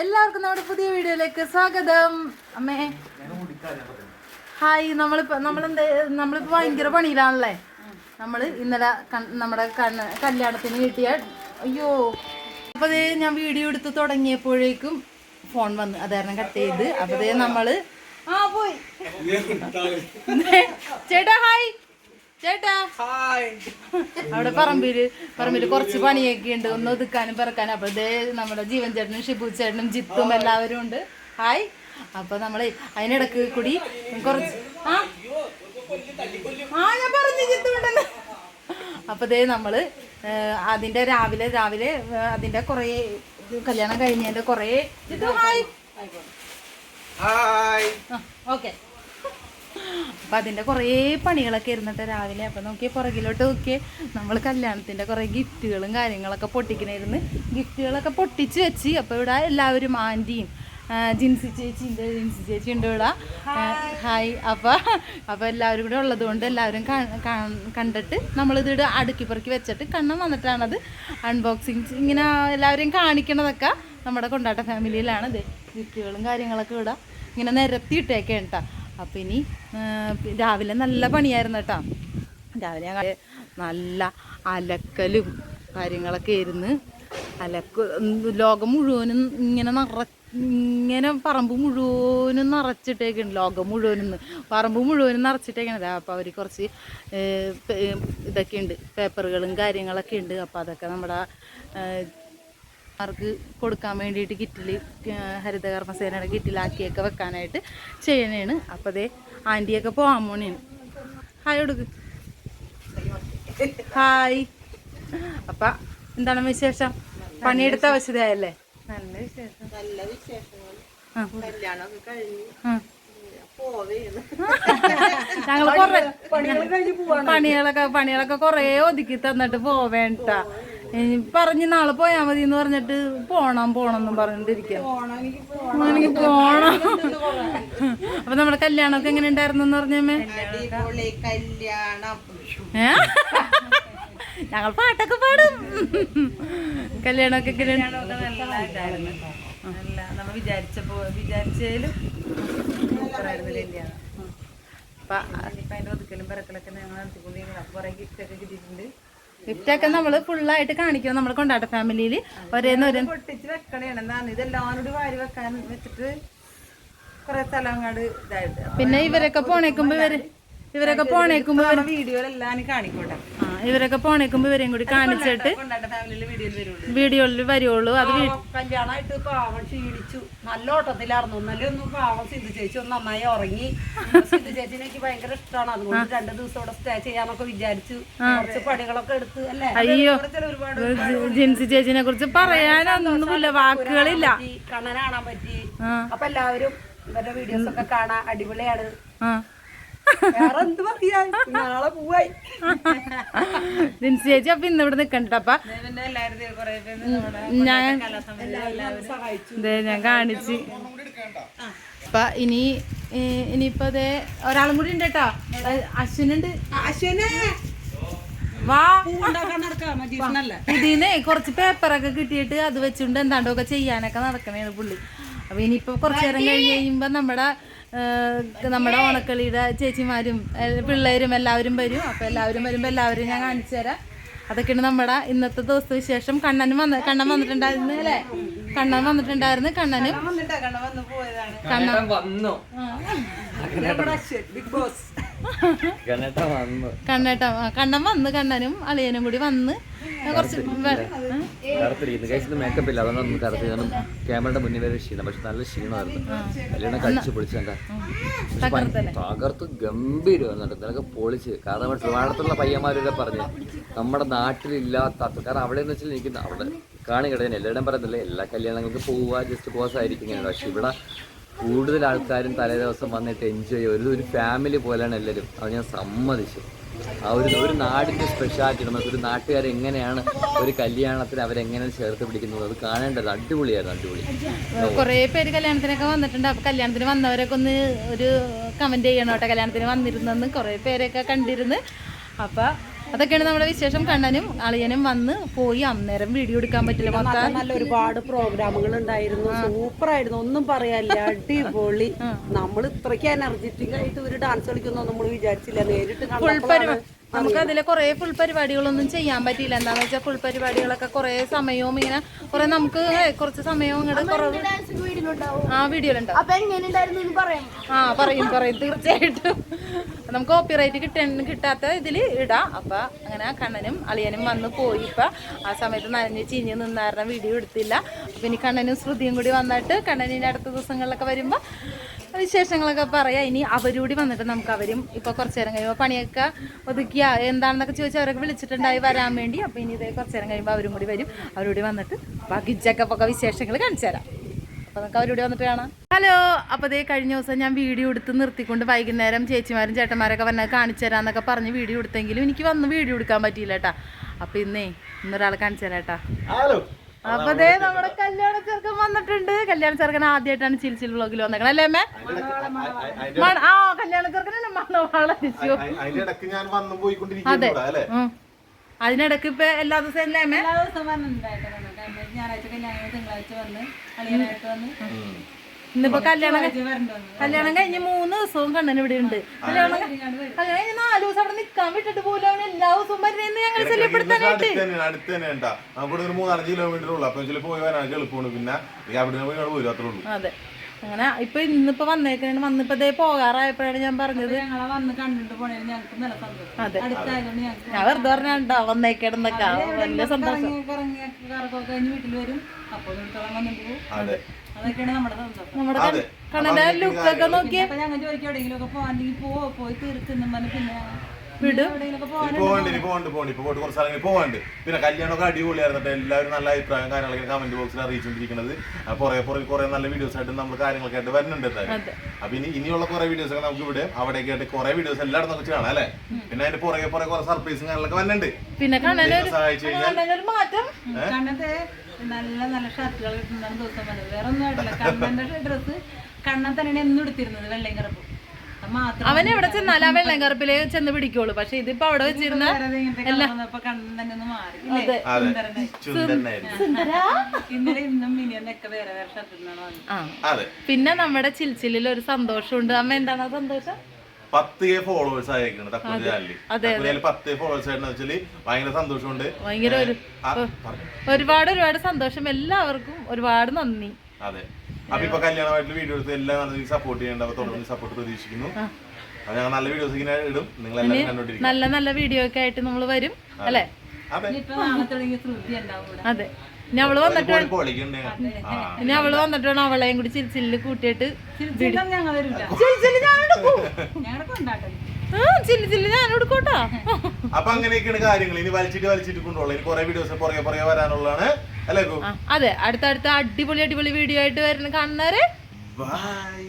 എല്ലാവർക്കും നമ്മുടെ പുതിയ വീഡിയോയിലേക്ക് സ്വാഗതം. അമ്മേ. ഹായ് നമ്മളിപ്പോ നമ്മളെന്ത് നമ്മളിപ്പോ ഭയങ്കര പണിയിലാണല്ലേ? നമ്മൾ ഇന്നലെ നമ്മുടെ കണ്ണ് കല്യാണത്തിന് കിട്ടിയ അയ്യോ. അപ്പൊ ദേ ഞാൻ വീഡിയോ എടുത്ത് തുടങ്ങിയപ്പോഴേക്കും ഫോൺ വന്ന് അതായിരുന്നു കട്ട് ചെയ്ത്. അപ്പൊ ദേ നമ്മൾ ആ പോയി. ചേട്ടാ ഹായ്. ചേട്ടാ. അവിടെ പറമ്പിൽ പറമ്പിൽ കുറച്ച് പണിയൊക്കെ ഉണ്ട്. ഒന്ന് ഒതുക്കാനും പിറക്കാനും. അപ്പൊ ഇതേ നമ്മുടെ ജീവൻ ചേട്ടനും ഷിബു ചേട്ടനും ജിത്തും എല്ലാവരും ഉണ്ട്. ഹായ്. അപ്പൊ നമ്മൾ അതിനിടക്ക് കൂടി കുറച്ച് ആ? ആ ഞാൻ പറഞ്ഞു ജിത്തു അപ്പൊ ഇതേ നമ്മൾ അതിന്റെ രാവിലെ രാവിലെ അതിന്റെ കുറേ കല്യാണം കഴിഞ്ഞതിന്റെ കുറേ ജിത്തു ഹായ്. ഹായ്. ഓക്കെ. അപ്പൊ അതിന്റെ കുറേ പണികളൊക്കെ ഇരുന്നിട്ട് രാവിലെ. അപ്പം നോക്കി പുറകിലോട്ട് നോക്കി നമ്മൾ കല്യാണത്തിന്റെ കുറേ ഗിഫ്റ്റുകളും കാര്യങ്ങളൊക്കെ പൊട്ടിക്കണായിരുന്നു. ഗിഫ്റ്റുകളൊക്കെ പൊട്ടിച്ച് വെച്ച് അപ്പം ഇവിടെ എല്ലാവരും ആന്റിയും ജിൻസി ചേച്ചി ഉണ്ട് ജിൻസി ചേച്ചി ഉണ്ട് ഇവിടെ. ഹായ്. അപ്പോൾ അപ്പോൾ എല്ലാവരും കൂടെ ഉള്ളത് കൊണ്ട് എല്ലാവരും കണ്ടിട്ട് നമ്മളിത് ഇവിടെ അടുക്കി പെറുക്കി വെച്ചിട്ട് കണ്ണം വന്നിട്ടാണത് അൺബോക്സിങ് ഇങ്ങനെ എല്ലാവരെയും കാണിക്കണതൊക്കെ നമ്മുടെ കൊണ്ടാട്ട ഫാമിലിയിലാണ് ഗിഫ്റ്റുകളും കാര്യങ്ങളൊക്കെ ഇവിടെ ഇങ്ങനെ നിരത്തിയിട്ടേക്കെ അപ്പം ഇനി രാവിലെ നല്ല പണിയായിരുന്നു കേട്ടോ. രാവിലെ ഞങ്ങൾ നല്ല അലക്കലും കാര്യങ്ങളൊക്കെ ആയിരുന്നു. അലക്ക് ലോകം മുഴുവനും ഇങ്ങനെ നിറ ഇങ്ങനെ പറമ്പ് മുഴുവനും നിറച്ചിട്ടേക്കാണ്. ലോകം മുഴുവനും പറമ്പ് മുഴുവനും നിറച്ചിട്ടേക്കാണ്. അപ്പോൾ അവർ കുറച്ച് ഇതൊക്കെ ഉണ്ട് പേപ്പറുകളും കാര്യങ്ങളൊക്കെ ഉണ്ട് അപ്പോൾ അതൊക്കെ നമ്മുടെ അവർക്ക് കൊടുക്കാൻ വേണ്ടിയിട്ട് കിറ്റിൽ ഹരിതകർമ്മസേനയുടെ കിറ്റിലാക്കിയൊക്കെ വെക്കാനായിട്ട് ചെയ്യണേണ്. അപ്പോൾ അതേ ആന്റിയൊക്കെ പോകാൻ പോണേണ്. ഹായ് കൊടുക്ക്. ഹായ്. അപ്പം എന്താണ് വിശേഷം? പണിയെടുത്ത അവശതയല്ലേ നല്ല വിശേഷം. നല്ല വിശേഷങ്ങൾ. കല്യാണമൊക്കെ കഴിഞ്ഞ് ഞങ്ങൾ കുറേ പണികളൊക്കെ പണികളൊക്കെ കൊറേ ഒതുക്കി തന്നിട്ട് പോവേണ്ട. പറഞ്ഞ് നാളെ പോയാൽ മതി എന്ന് പറഞ്ഞിട്ട് പോണം പോണം എന്നും പറഞ്ഞിട്ടിരിക്കാം. എനിക്ക് പോണം. അപ്പൊ നമ്മുടെ കല്യാണമൊക്കെ എങ്ങനെ ഉണ്ടായിരുന്നു എന്ന് പറഞ്ഞമ്മേ? ഞങ്ങൾ പാട്ടൊക്കെ പാടും. കല്യാണമൊക്കെ എങ്ങനെ? നമ്മൾ വിചാരിച്ചപ്പോ വിചാരിച്ചാലും അപ്പൊ ഇനിയിപ്പോ അതിന്റെ ഒതുക്കലും പിറക്കലൊക്കെ ഞങ്ങൾ നടത്തിക്കൊണ്ടിരിക്കുന്നത് അപ്പൊ കുറെ ഗിഫ്റ്റ് ഒക്കെ കിട്ടിയിട്ടുണ്ട്. ഗിഫ്റ്റൊക്കെ നമ്മൾ ഫുള്ളായിട്ട് കാണിക്കും. നമ്മൾ കൊണ്ടാട്ട ഫാമിലിയിൽ ഒരേന്ന് ഒരു പൊട്ടിച്ച് വെക്കണേണെന്നാണ് ഇതെല്ലാം കൂടി വാരി വെക്കാൻ വെച്ചിട്ട് കുറെ സ്ഥലം അങ്ങോട്ട് ഇതായിട്ട്. പിന്നെ ഇവരൊക്കെ പോണേക്കുമ്പോ ഇവർ ഇവരൊക്കെ പോണേക്കുമ്പോ വീഡിയോ വീഡിയോയിലെല്ലാം കാണിക്കോട്ടെ. ഇവരൊക്കെ പോണേക്കുമ്പോ ഇവരെയും കൂടി കാണിച്ചിട്ട് വീഡിയോയിൽ വരുവുള്ളൂ. അത് കല്യാണമായിട്ട് പാവം ക്ഷീണിച്ചു. നല്ല ഓട്ടത്തിലായിരുന്നു. ഒന്ന് പാവം സിന്ധു ചേച്ചി ഒന്ന് നന്നായി ഉറങ്ങി. സിന്ധു ചേച്ചിനെ എനിക്ക് ഭയങ്കര ഇഷ്ടമാണ് അതുകൊണ്ട് രണ്ടു ദിവസം ഇവിടെ സ്റ്റേ ചെയ്യാന്നൊക്കെ വിചാരിച്ചു. കുറച്ച് പണികളൊക്കെ എടുത്ത് അല്ലേ? അയ്യോ. ജിൻസി ചേച്ചിനെ കുറിച്ച് പറയാനൊന്നുമില്ല. വാക്കുകളില്ല. കണ്ണനാണാൻ പറ്റി. അപ്പൊ എല്ലാവരും ഇവരുടെ വീഡിയോസ് ഒക്കെ കാണാൻ അടിപൊളിയാണ്. ജിൻസി ചേച്ചി അപ്പൊ ഇന്ന് ഇവിടെ നിക്കണ്ട അപ്പൊ ഞാൻ സഹായിച്ചു. ദേ ഞാൻ കാണിച്ച്. അപ്പൊ ഇനി ഇനിയിപ്പോ അതെ ഒരാളും കൂടി ഉണ്ട് കേട്ടോ അശ്വനുണ്ട്. അശ്വനെ. ഇതിനെ കുറച്ച് പേപ്പറൊക്കെ കിട്ടിയിട്ട് അത് വെച്ചുകൊണ്ട് എന്താണ്ടൊക്കെ ചെയ്യാനൊക്കെ നടക്കണേന്ന് പുള്ളി. അപ്പൊ ഇനിയിപ്പോ കുറച്ചു നേരം കഴിഞ്ഞ് കഴിയുമ്പോ നമ്മുടെ നമ്മുടെ ഓണക്കളിയുടെ ചേച്ചിമാരും പിള്ളേരും എല്ലാവരും വരും. അപ്പൊ എല്ലാവരും വരുമ്പോൾ എല്ലാവരും ഞാൻ കാണിച്ചു തരാം. അതൊക്കെയാണ് നമ്മുടെ ഇന്നത്തെ ദിവസത്തെ വിശേഷം. കണ്ണനും വന്ന് കണ്ണൻ വന്നിട്ടുണ്ടായിരുന്നു അല്ലേ? കണ്ണൻ വന്നിട്ടുണ്ടായിരുന്നു കണ്ണനും. വന്നിട്ടാ കണ്ട വന്ന് പോയതാണ്. കണ്ണൻ. വന്നു. Big boss. കണ്ണേട്ട കണ്ണൻ വന്ന് കണ്ണനും അളിയനും കൂടി വന്ന്. കുറച്ച് വെ- ഏ? കറുത്തിരിക്കുന്നു. കഴിച്ചത് മേക്കപ്പ് ഇല്ല. അതാണ് ഒന്ന് കറുത്തി കാരണം ക്യാമറയുടെ മുന്നിൽ വരെ ക്ഷീണം. പക്ഷെ നല്ല ക്ഷീണമായിരുന്നു. കല്യാണം കഴിച്ച് പൊളിച്ചെന്താ തകർത്ത് ഗംഭീരമായിരുന്നു ഇതൊക്കെ പൊളിച്ച്. കാരണം പയ്യന്മാരൊക്കെ പറഞ്ഞു? നമ്മുടെ നാട്ടിലില്ലാത്ത കാരണം അവിടെ എന്ന് വെച്ചാൽ എനിക്ക് അവിടെ കാണി കിടക്കാൻ എല്ലാവരും പറയുന്നില്ല എല്ലാ കല്യാണങ്ങൾക്ക് പോവുക ജസ്റ്റ് പോസായിരിക്കും പക്ഷെ ഇവിടെ കൂടുതൽ ആൾക്കാരും തലേ ദിവസം വന്നിട്ട് എൻജോയ് ചെയ്യും. ഒരു ഒരു ഫാമിലി പോലെയാണ് എല്ലാവരും അത് ഞാൻ സമ്മതിച്ചു. ആ ഒരു ഒരു നാടിന്റെ സ്പെഷ്യാലിറ്റി നമുക്ക് ഒരു നാട്ടുകാർ എങ്ങനെയാണ് ഒരു കല്യാണത്തിന് അവരെങ്ങനെ ചേർത്ത് പിടിക്കുന്നത്? അത് കാണേണ്ടത് അടിപൊളിയായിരുന്നു അടിപൊളി. കുറേ പേര് കല്യാണത്തിനൊക്കെ വന്നിട്ടുണ്ട്. അപ്പൊ കല്യാണത്തിന് വന്നവരൊക്കെ ഒന്ന് ഒരു കമന്റ് ചെയ്യണം കേട്ടോ. കല്യാണത്തിന് വന്നിരുന്നെന്ന് കുറേ പേരൊക്കെ കണ്ടിരുന്ന്. അപ്പൊ അതൊക്കെയാണ് നമ്മുടെ വിശേഷം. കണ്ണനും അളിയനും വന്ന് പോയി അന്നേരം വീഡിയോ എടുക്കാൻ പറ്റില്ല. നല്ല മൊത്തം നല്ല ഒരുപാട് പ്രോഗ്രാമുകൾ ഉണ്ടായിരുന്നു. സൂപ്പർ ആയിരുന്നു ഒന്നും പറയാനില്ല. അടിപൊളി. നമ്മൾ ഇത്രയ്ക്ക് എനർജറ്റിക് ആയിട്ട് ഒരു ഡാൻസ് കളിക്കുന്നു നമ്മൾ വിചാരിച്ചില്ല. നേരിട്ട് നമുക്ക് അതിലെ കുറേ ഫുൾ പരിപാടികളൊന്നും ചെയ്യാൻ പറ്റിയില്ല. എന്താന്ന് വെച്ചാൽ ഫുൾ പരിപാടികളൊക്കെ കുറേ സമയവും ഇങ്ങനെ കുറേ നമുക്ക് കുറച്ച് സമയവും ഇങ്ങോട്ട് കുറവ് ആ വീഡിയോയിലുണ്ടാവും. ആ പറയും പറയും. തീർച്ചയായിട്ടും. നമുക്ക് കോപ്പിറൈറ്റ് കിട്ട കിട്ടാത്ത ഇതിൽ ഇടാം. അപ്പം അങ്ങനെ കണ്ണനും അളിയനും വന്ന് പോയി. ഇപ്പം ആ സമയത്ത് നനഞ്ഞ് ചീഞ്ഞ് നിന്നായിരുന്ന വീഡിയോ എടുത്തില്ല. അപ്പം ഇനി കണ്ണനും ശ്രുതിയും കൂടി വന്നിട്ട് കണ്ണനിന്റെ അടുത്ത ദിവസങ്ങളിലൊക്കെ വരുമ്പോൾ വിശേഷങ്ങളൊക്കെ പറയാം. ഇനി അവരൂടി വന്നിട്ട് നമുക്ക് അവരും ഇപ്പോൾ കുറച്ച് നേരം കഴിയുമ്പോൾ പണിയൊക്കെ ഒതുക്കിയ എന്താണെന്നൊക്കെ ചോദിച്ചാൽ അവരൊക്കെ വിളിച്ചിട്ടുണ്ടായി വരാൻ വേണ്ടി. അപ്പോൾ ഇനി ഇതേ കുറച്ച് നേരം കഴിയുമ്പോൾ അവരും കൂടി വരും. അവരൂടി വന്നിട്ട് ബാക്കി ചെക്കപ്പൊക്കെ വിശേഷങ്ങൾ കാണിച്ചു തരാം. അപ്പൊ നമുക്ക് അവരൂടി വന്നിട്ട് കാണാം. ഹലോ അപ്പൊ ദേ കഴിഞ്ഞ ദിവസം ഞാൻ വീഡിയോ എടുത്ത് നിർത്തിക്കൊണ്ട് വൈകുന്നേരം ചേച്ചിമാരും ചേട്ടന്മാരൊക്കെ വന്നാൽ കാണിച്ചു തരാന്നൊക്കെ പറഞ്ഞ് വീഡിയോ എടുത്തെങ്കിലും എനിക്ക് വന്ന് വീഡിയോ എടുക്കാൻ പറ്റിയില്ല കേട്ടാ അപ്പൊ ഇന്നേ ഇന്നൊരാളെ കാണിച്ചു തരാം കേട്ടാ അപ്പൊ ദേ നമ്മുടെ വന്നിട്ടുണ്ട്. കല്യാണ ചെറുക്കൻ ആദ്യമായിട്ടാണ് ചിൽച്ചിൽ ബ്ലോഗിൽ വന്നേക്കണം അല്ലേ അമ്മേ? ആ കല്യാണ ചെറുക്കനെ മണവാള അടിച്ചു അതിന്റെ ഇടയ്ക്ക് ഞാൻ വന്നും അതെ. അതിനിടക്ക് ഇപ്പൊ എല്ലാ ദിവസവും അല്ലേ അമ്മേ? എല്ലാ ദിവസവും വന്നിട്ടുണ്ടായിട്ടാണ് വന്നിട്ട് ഞായറാഴ്ച കല്യാണം തിങ്കളാഴ്ച വന്ന് അളിയനായിട്ട് വന്ന്. ഇന്നിപ്പോ കല്യാണം കല്യാണം കഴിഞ്ഞ് മൂന്ന് ദിവസവും കണ്ണൻ ഇവിടെ ഉണ്ട്. കല്യാണം കഴിഞ്ഞ കല്യാണം കഴിഞ്ഞ് നാല് ദിവസം അവിടെ നിക്കാൻ വിട്ടിട്ട് പോലും അവൻ എല്ലാ ദിവസവും വരുന്നതെന്ന് ഞങ്ങൾ ശല്യപ്പെടുത്താനായിട്ട്. അടുത്ത് തന്നെ ഉണ്ടാ നമുക്ക് ഒരു മൂന്നാലഞ്ച് കിലോമീറ്റർ ഉള്ളു. അപ്പൊ പോയി വരാനൊക്കെ എളുപ്പമാണ് പിന്നെ അവിടെ പോയി അത്രേ ഉള്ളൂ. അതെ. അങ്ങനെ ഇപ്പൊ ഇന്നിപ്പോ വന്നേക്കണേ വന്നിപ്പോ ദേ പോകാറായപ്പോഴാണ് ഞാൻ പറഞ്ഞത്. അതെ. ഞാൻ വെറുതെ പറഞ്ഞാ വന്നേക്കിടന്നൊക്കെ വലിയ സന്തോഷം. നമ്മുടെ കണ്ണന്റെ ലുക്കൊക്കെ നോക്കിയേ. അപ്പൊ ഞങ്ങൾ ചോദിക്കും എവിടെയെങ്കിലും ഒക്കെ പോകാണ്ടെങ്കിൽ പോവോ പോയി തീർക്കുന്ന പിന്നെ വിടും. പോകണ്ട് പിന്നെ കല്യാണമൊക്കെ അടിപൊളിയായിരുന്നു എല്ലാവരും നല്ല അഭിപ്രായം കാര്യങ്ങളൊക്കെ കമന്റ് ബോക്സിൽ അറിയിച്ചുകൊണ്ടിരിക്കുന്നത് കുറെ പുറകെ കുറെ നല്ല വീഡിയോസ് ആയിട്ട് നമ്മൾ കാര്യങ്ങളൊക്കെ ആയിട്ട് വരുന്നുണ്ട്. അപ്പൊ ഇനി ഇനിയുള്ള കുറെ വീഡിയോസ് ഒക്കെ നമുക്ക് ഇവിടെ അവിടെയൊക്കെ ആയിട്ട് കുറെ വീഡിയോസ് എല്ലായിടത്തും നമുക്ക് കാണാം അല്ലെ? പിന്നെ അതിന്റെ പുറകെ പുറകെ കുറെ സർപ്രൈസും കാര്യങ്ങളൊക്കെ വരുന്നുണ്ട്. പിന്നെ സഹായിച്ചു കഴിഞ്ഞാൽ നല്ല നല്ല ഷർട്ടുകൾ കിട്ടുന്നതാണ് ദിവസം വേറെ ഒന്നും ആയിട്ടില്ല. കണ്ണന്റെ ഡ്രസ്സ് കണ്ണൻ തന്നെയാണ് എന്നും എടുത്തിരുന്നത് വെള്ളയും കറുപ്പും. അവൻ എവിടെ ചെന്നാൽ ആ വെള്ളം കറുപ്പിലേ ചെന്ന് പിടിക്കുള്ളൂ പക്ഷെ ഇതിപ്പോ അവിടെ വെച്ചിരുന്ന പിന്നെ നമ്മുടെ ചിൽച്ചിലിൽ ഒരു സന്തോഷമുണ്ട്. അമ്മ എന്താണ് ആ സന്തോഷം? പത്ത് കെ ഫോളോവേഴ്സ് ആയിരിക്കണം തക്കുരി ചാനലിൽ പത്ത് ഫോളോവേഴ്സ് ആയിരുന്നു വെച്ചാൽ ഭയങ്കര സന്തോഷമുണ്ട്. ഭയങ്കര ഒരുപാട് ഒരുപാട് സന്തോഷം. എല്ലാവർക്കും ഒരുപാട് നന്ദി. അതെ. അപ്പൊ ഇപ്പൊ കല്യാണമായിട്ടുള്ള വീഡിയോസ് എല്ലാം നല്ല സപ്പോർട്ട് ചെയ്യേണ്ട അപ്പൊ തുടർന്ന് സപ്പോർട്ട് പ്രതീക്ഷിക്കുന്നു. അപ്പൊ ഞങ്ങൾ നല്ല വീഡിയോസ് ഇങ്ങനെ ഇടും. നിങ്ങൾ എല്ലാവരും കണ്ടോണ്ടിരിക്കും നല്ല നല്ല വീഡിയോ ഒക്കെ ആയിട്ട് നമ്മൾ വരും അല്ലേ? അതെ. ഇനി അവൾ വന്നിട്ട് ഇനി അവൾ വന്നിട്ട് വേണം അവളെയും കൂടി ചിരിച്ചിൽ കൂട്ടിയിട്ട് അപ്പൊ അങ്ങനെയൊക്കെയാണ് കാര്യങ്ങൾ ഇനി വലിച്ചിട്ട് വലിച്ചിട്ട് കൊണ്ടുപോകും ഇനി കുറെ വീഡിയോസ് പുറകെ പുറകെ വരാനുള്ളതാണ്. അതെ അടുത്ത അടുത്ത അടിപൊളി അടിപൊളി വീഡിയോ ആയിട്ട് വരുന്ന കാണുന്നവരെ ബൈ